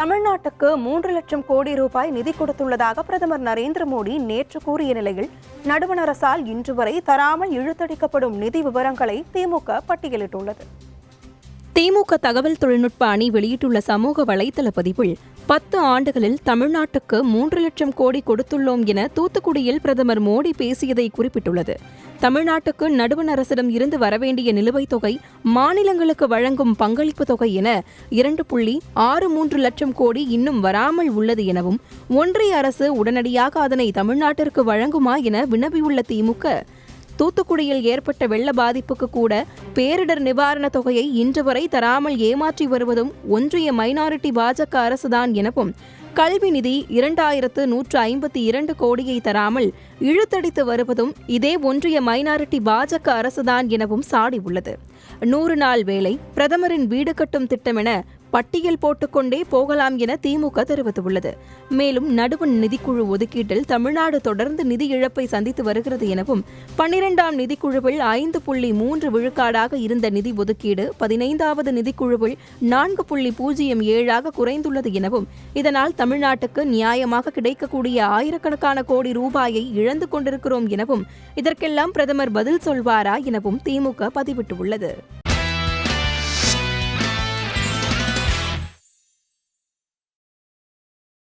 தமிழ்நாட்டுக்கு மூன்று லட்சம் கோடி ரூபாய் நிதி கொடுத்துள்ளதாக பிரதமர் நரேந்திர மோடி நேற்று கூறிய நிலையில் நடுவண் அரசால் இன்று வரை தராமல் இழுத்தடிக்கப்படும் நிதி விவரங்களை திமுக பட்டியலிட்டுள்ளது. திமுக தகவல் தொழில்நுட்ப அணி வெளியிட்டுள்ள சமூக வலைதள பதிவில் பத்து ஆண்டுகளில் தமிழ்நாட்டுக்கு மூன்று லட்சம் கோடி கொடுத்துள்ளோம் என தூத்துக்குடியில் பிரதமர் மோடி பேசியதை குறிப்பிட்டுள்ளது. தமிழ்நாட்டுக்கு நடுவண் அரசிடம் இருந்து வரவேண்டிய நிலுவைத் தொகை மாநிலங்களுக்கு வழங்கும் பங்களிப்பு தொகை என இரண்டு புள்ளி ஆறு மூன்று லட்சம் கோடி இன்னும் வராமல் உள்ளது எனவும் ஒன்றிய அரசு உடனடியாக அதனை தமிழ்நாட்டிற்கு வழங்குமா என வினவியுள்ள திமுக தூத்துக்குடியில் ஏற்பட்ட வெள்ள பாதிப்புக்கு கூட பேரிடர் நிவாரணத் தொகையை இன்று வரை தராமல் ஏமாற்றி வருவதும் ஒன்றிய மைனாரிட்டி பாஜக அரசுதான் எனவும் கல்வி நிதி இரண்டாயிரத்து நூற்று ஐம்பத்தி இரண்டு கோடியை தராமல் இழுத்தடித்து வருவதும் இதே ஒன்றிய மைனாரிட்டி பாஜக அரசுதான் எனவும் சாடியுள்ளது. நூறு நாள் வேலை பிரதமரின் வீடு கட்டும் திட்டமென பட்டியல் போட்டுக்கொண்டே போகலாம் என திமுக தெரிவித்துள்ளது. மேலும் நடுவண் நிதிக்குழு ஒதுக்கீட்டில் தமிழ்நாடு தொடர்ந்து நிதி இழப்பை சந்தித்து வருகிறது எனவும் பன்னிரெண்டாம் நிதிக்குழுவில் ஐந்து புள்ளி மூன்று விழுக்காடாக இருந்த நிதி ஒதுக்கீடு பதினைந்தாவது நிதிக்குழுவில் நான்கு புள்ளி பூஜ்ஜியம் ஏழாக குறைந்துள்ளது எனவும் இதனால் தமிழ்நாட்டுக்கு நியாயமாக கிடைக்கக்கூடிய ஆயிரக்கணக்கான கோடி ரூபாயை இழந்து கொண்டிருக்கிறோம் எனவும் இதற்கெல்லாம் பிரதமர் பதில் சொல்வாரா எனவும் திமுக பதிவிட்டுள்ளது.